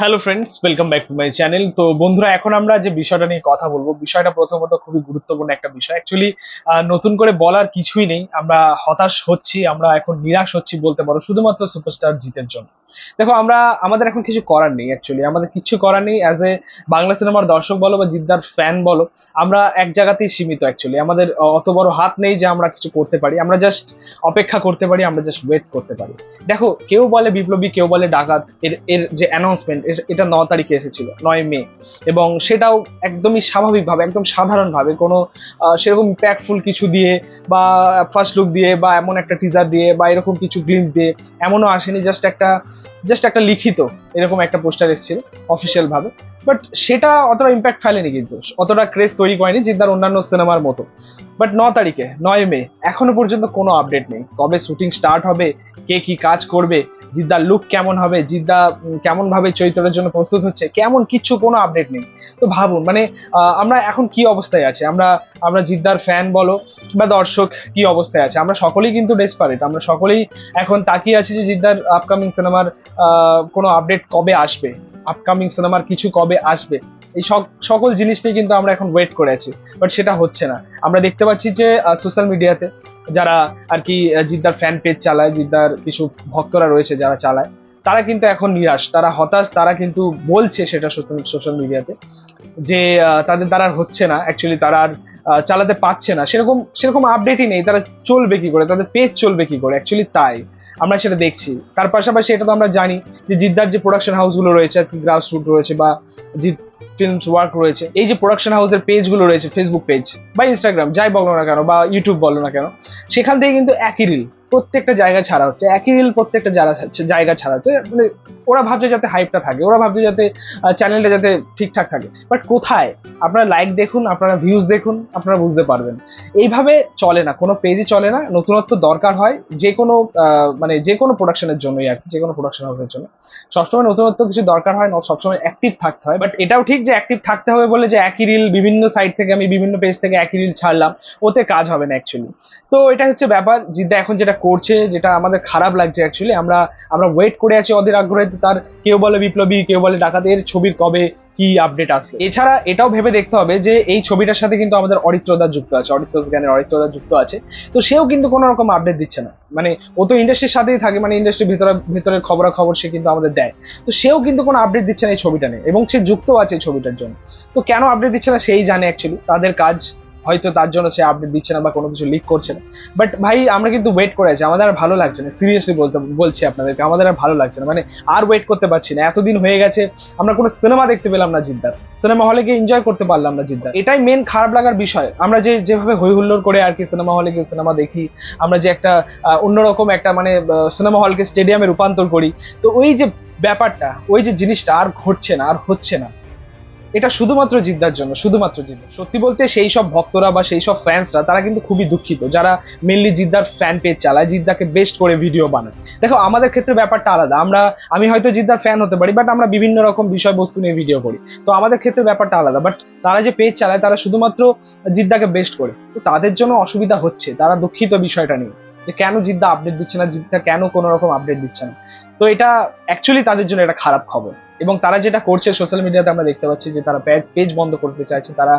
Hello friends welcome back to my channel তো বন্ধুরা, এখন আমরা যে বিষয়টা নিয়ে কথা বলব, বিষয়টা প্রথমত খুবই গুরুত্বপূর্ণ একটা বিষয়। অ্যাকচুয়ালি নতুন করে বলার কিছুই নেই। আমরা হতাশ হচ্ছি, আমরা এখন নিরাশ হচ্ছি বলতে পারো, শুধুমাত্র সুপারস্টার জিতের জন্য। দেখো, আমরা, আমাদের এখন কিছু করার নেই অ্যাকচুয়ালি আমাদের কিছু করার নেই অ্যাজ এ বাংলা সিনেমার দর্শক বলো বা জিদ্দার ফ্যান বলো, আমরা এক জায়গাতেই সীমিত অ্যাকচুয়ালি আমাদের অত বড় হাত নেই যে আমরা কিছু করতে পারি। আমরা জাস্ট অপেক্ষা করতে পারি, আমরা জাস্ট ওয়েট করতে পারি। দেখো, কেউ বলে বিপ্লবী, কেউ বলে ডাকাত, এর এর যে অ্যানাউন্সমেন্ট এটা ন তারিখে এসেছিল নয় মে। এবং সেটাও একদমই স্বাভাবিকভাবে একদম সাধারণভাবে কোনো সেরকম ইম্প্যাক্টফুল কিছু দিয়ে বা ফার্স্ট লুক দিয়ে বা এমন একটা টিজার দিয়ে বা এরকম কিছু গ্লিমস দিয়ে এমনও আসেনি জাস্ট একটা জাস্ট একটা লিখিত এরকম একটা পোস্টার এসেছিল অফিসিয়াল ভাবে। বাট সেটা অতটা ইম্প্যাক্ট ফেলেনি কিন্তু অতটা ক্রেজ তৈরি করেনি জিদ্দার অন্যান্য সিনেমার মতো। বাট ন তারিখে নয় মে এখনও পর্যন্ত কোনো আপডেট নেই। কবে শুটিং স্টার্ট হবে কে কি কাজ করবে জিদ্দার লুক কেমন হবে জিদ্দা উম, কেমন ভাবে জন্য প্রস্তুত হচ্ছে, কেমন কিছু কোনো আপডেট নেই। তো ভাবুন মানে আমরা এখন কি অবস্থায় আছে? আমরা আমরা জিদ্দার ফ্যান বলো বা দর্শক কি অবস্থায় আছে? আমরা সকলেই কিন্তু ডেসপারেট আমরা সকলেই এখন তাকিয়ে আছি যে জিদ্দার আপকামিং সিনেমার কোনো আপডেট কবে আসবে? আপকামিং সিনেমার কিছু কবে আসবে? এই সক- সকল জিনিস নিয়ে কিন্তু আমরা এখন ওয়েট করে আছি বাট সেটা হচ্ছে না। আমরা দেখতে পাচ্ছি যে সোশ্যাল মিডিয়াতে যারা আর কি জিদ্দার ফ্যান পেজ চালায়, জিদ্দার কিছু ভক্তরা রয়েছে যারা চালায় তারা কিন্তু এখন নিরাশ, তারা হতাশ, তারা কিন্তু বলছে সেটা সোশ্যাল মিডিয়াতে যে তাদের দ্বারা হচ্ছে না অ্যাকচুয়ালি তারা আর চালাতে পারছে না। সেরকম সেরকম আপডেটই নেই, তারা চলবে কি করে, তাদের পেজ চলবে কি করে অ্যাকচুয়ালি তাই। আমরা সেটা দেখছি। তার পাশাপাশি এটা তো আমরা জানি যে জিদ্দার যে প্রোডাকশন হাউসগুলো রয়েছে গ্রাস রুট রয়েছে বা জিদ ফিল্মস ওয়ার্ক রয়েছে, এই যে প্রোডাকশন হাউসের পেজগুলো রয়েছে ফেসবুক পেজ বা ইনস্টাগ্রাম যাই বলো না কেন বা ইউটিউব বলো না কেন, সেখান থেকে কিন্তু একই রিল প্রত্যেকটা জায়গা ছাড়া হচ্ছে, একই রিল প্রত্যেকটা যারা জায়গা ছাড়া হচ্ছে মানে ওরা ভাবছে যাতে হাইপটা থাকে, ওরা ভাবছে যাতে চ্যানেলটা যাতে ঠিকঠাক থাকে। বাট কোথায়? আপনারা লাইক দেখুন, আপনারা ভিউজ দেখুন, আপনারা বুঝতে পারবেন। এইভাবে চলে না, কোনো পেজই চলে না, নতুনত্ব দরকার হয় যে কোনো মানে যে কোনো প্রোডাকশনের জন্যই আর যে কোনো প্রোডাকশন হাউসের জন্য। সবসময় নতুনত্ব কিছু দরকার হয়, না সবসময় অ্যাক্টিভ থাকতে হয়। বাট এটাও ঠিক যে অ্যাক্টিভ থাকতে হবে বলে যে একই রিল বিভিন্ন সাইট থেকে আমি বিভিন্ন পেজ থেকে একই রিল ছাড়লাম, ওতে কাজ হবে না অ্যাকচুয়ালি তো এটা হচ্ছে ব্যাপার জিদ্দা এখন যেটা করছে, যেটা আমাদের খারাপ লাগছে অ্যাকচুয়ালি আমরা আমরা ওয়েট করে আছি ওদের আগ্রহে তার কেউ বলে বিপ্লবী, কেউ বলে ডাকাতের ছবির কবে কি আপডেট আসবে। এছাড়া এটাও ভেবে দেখতে হবে যে এই ছবিটার সাথে কিন্তু আমাদের অরিত্রদার যুক্ত আছে, অরিত্রস জ্ঞানের অরিত্রদার যুক্ত আছে। তো সেও কিন্তু কোনো রকম আপডেট দিচ্ছে না। মানে ও তো ইন্ডাস্ট্রির সাথেই থাকে মানে ইন্ডাস্ট্রির ভিতরে, ভিতরের খবরাখবর সে কিন্তু আমাদের দেয়। তো সেও কিন্তু কোনো আপডেট দিচ্ছে না এই ছবিটা নিয়ে, এবং সে যুক্ত আছে এই ছবিটার জন্য। তো কেন আপডেট দিচ্ছে না, সেই জানে অ্যাকচুয়ালি তাদের কাজ হয়তো তার জন্য সে আপডেট দিচ্ছে না বা কোনো কিছু লিক করছে না। বাট ভাই, আমরা কিন্তু ওয়েট করে আছি। আমাদের আর ভালো লাগছে না। সিরিয়াসলি বলতে, বলছি আপনাদেরকে, আমাদের আর ভালো লাগছে না। মানে আর ওয়েট করতে পারছি না। এতদিন হয়ে গেছে, আমরা কোনো সিনেমা দেখতে পেলাম না জিদ্দার। সিনেমা হলে গিয়ে এনজয় করতে পারলাম না জিদ্দার। এটাই মেন খারাপ লাগার বিষয়। আমরা যে, যেভাবে হই হুল্লোড় করে আর কি সিনেমা হলে গিয়ে সিনেমা দেখি, আমরা যে একটা অন্যরকম একটা মানে সিনেমা হলকে স্টেডিয়ামে রূপান্তর করি, তো ওই যে ব্যাপারটা, ওই যে জিনিসটা আর ঘটছে না, আর হচ্ছে না। এটা শুধুমাত্র জিদ্দার জন্য, শুধুমাত্র জিদ্দা। সত্যি বলতে সেই সব ভক্তরা বা সেই সব ফ্যান্সরা তারা কিন্তু খুবই দুঃখিত। যারা মেনলি জিদ্দার ফ্যান পেজ চালায়, জিদ্দাকে বেস্ট করে ভিডিও বানায়। দেখো, আমাদের ক্ষেত্রে ব্যাপারটা আলাদা। আমরা, আমি হয়তো জিদ্দার ফ্যান হতে পারি বাট আমরা বিভিন্ন রকম বিষয়বস্তু নিয়ে ভিডিও করি। তো আমাদের ক্ষেত্রে ব্যাপারটা আলাদা। বাট তারা যে পেজ চালায়, তারা শুধুমাত্র জিদ্দাকে বেস্ট করে। তো তাদের জন্য অসুবিধা হচ্ছে। তারা দুঃখিত বিষয়টা নিয়ে। যে কেন জিদ্দা আপডেট দিচ্ছে না, জিদ্দা কেন কোনো রকম আপডেট দিচ্ছে না? তো এটা অ্যাকচুয়ালি তাদের জন্য এটা খারাপ খবর। এবং তারা যেটা করছে সোশ্যাল মিডিয়াতে আমরা দেখতে পাচ্ছি যে তারা পেজ বন্ধ করতে চাইছে, তারা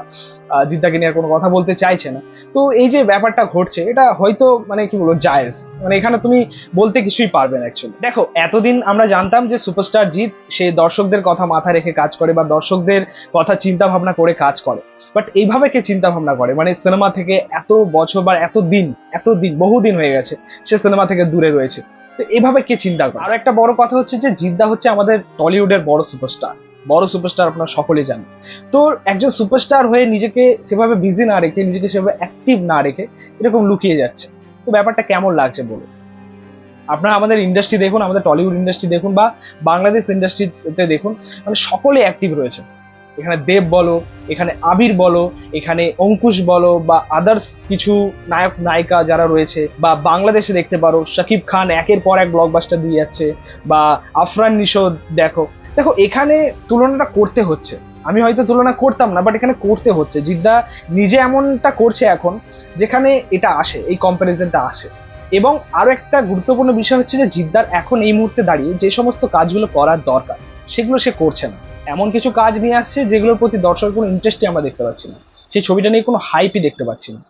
জিদ্দাকে নিয়ে কোনো কথা বলতে চাইছে না। তো এই যে ব্যাপারটা ঘটছে, এটা হয়তো মানে কি বলব, জায়েজ। মানে এখানে তুমি বলতে কিছুই পারবে না অ্যাকচুয়ালি দেখো, এতদিন আমরা জানতাম যে সুপারস্টার জিৎ, সে দর্শকদের কথা মাথায় রেখে কাজ করে বা দর্শকদের কথা চিন্তা ভাবনা করে কাজ করে। বাট এইভাবে কে চিন্তা ভাবনা করে? মানে সিনেমা থেকে এত বছর বা এত দিন এত দিন বহুদিন হয়ে গেছে, সে সিনেমা থেকে দূরে রয়েছে। তো এভাবে কে চিন্তা করে? আর একটা বড় কথা হচ্ছে যে জিদ্দা হচ্ছে আমাদের টলিউডের বড় সুপারস্টার। বড় সুপারস্টার আপনারা সকলেই জানেন। তো একজন সুপারস্টার হয়ে নিজেকে সেভাবে বিজি না রেখে, নিজেকে সেভাবে অ্যাক্টিভ না রেখে এরকম লুকিয়ে যাচ্ছে। তো ব্যাপারটা কেমন লাগছে বলুন? আপনারা আমাদের ইন্ডাস্ট্রি দেখুন, আমাদের টলিউড ইন্ডাস্ট্রি দেখুন বা বাংলাদেশ ইন্ডাস্ট্রিতে দেখুন মানে সকলে অ্যাক্টিভ রয়েছে। এখানে দেব বলো, এখানে আবির বলো, এখানে অঙ্কুশ বলো বা আদার্স কিছু নায়ক, নায়িকা যারা রয়েছে বা বাংলাদেশে দেখতে পারো, শাকিব খান একের পর এক ব্লকবাস্টার দিয়ে যাচ্ছে বা আফরান নিশো দেখো। দেখো, এখানে তুলনাটা করতে হচ্ছে। আমি হয়তো তুলনা করতাম না বাট এখানে করতে হচ্ছে। জিদ্দা নিজে এমনটা করছে এখন যেখানে এটা আসে, এই কম্প্যারিজনটা আসে। এবং আরও একটা গুরুত্বপূর্ণ বিষয় হচ্ছে যে জিদ্দার এখন এই মুহূর্তে দাঁড়িয়ে যে সমস্ত কাজগুলো করার দরকার, সেগুলো সে করছে না। এমন কিছু কাজ নিয়ে আসছে যেগুলোর প্রতি দর্শকের কোনো ইন্টারেস্টই আমরা দেখতে পাচ্ছি না। সেই ছবিটা নিয়ে কোনো হাইপই দেখতে পাচ্ছি না।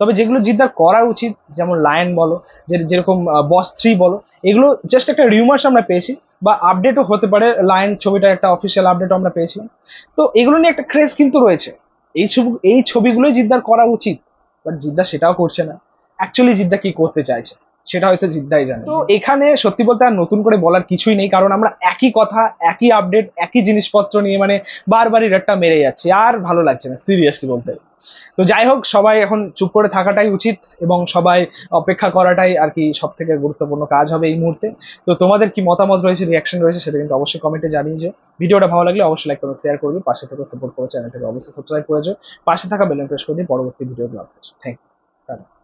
তবে যেগুলো জিদ্দার করা উচিত, যেমন লায়ন বলো, যে যেরকম বস থ্রি বলো, এগুলো জাস্ট একটা রিউমার্স আমরা পেয়েছি বা আপডেটও হতে পারে লায়ন ছবিটার একটা অফিসিয়াল আপডেটও আমরা পেয়েছিলাম। তো এগুলো নিয়ে একটা ক্রেজ কিন্তু রয়েছে। এই ছবি, এই ছবিগুলোই জিদ্দার করা উচিত বাট জিদ্দা সেটাও করছে না। অ্যাকচুয়ালি জিদ্দা কি করতে চাইছে? সেটা হয়তো জিদ্দাই জানে। তো এখানে সত্যি বলতে আর নতুন করে বলার কিছুই নেই কারণ আমরা একই কথা একই আপডেট একই জিনিসপত্র নিয়ে মানে বারবারই রেটটা মেরে যাচ্ছি আর ভালো লাগছে না সিরিয়াসলি বলতে। তো যাই হোক সবাই এখন চুপ করে থাকাটাই উচিত এবং সবাই অপেক্ষা করাটাই আর কি সব থেকে গুরুত্বপূর্ণ কাজ হবে এই মুহূর্তে। তো তোমাদের কি মতামত রয়েছে রিয়াকশন রয়েছে সেটা কিন্তু অবশ্যই কমেন্টে জানিয়ে যে ভিডিওটা ভালো লাগলে অবশ্যই লাইক করবে শেয়ার করবে পাশে থেকে সাপোর্ট করো চ্যানেলটাকে অবশ্যই সাবস্ক্রাইব করেছ পাশে থাকা বেল প্রেস করে দিয়ে পরবর্তী ভিডিওগুলো আপলোড থ্যাংক ইউ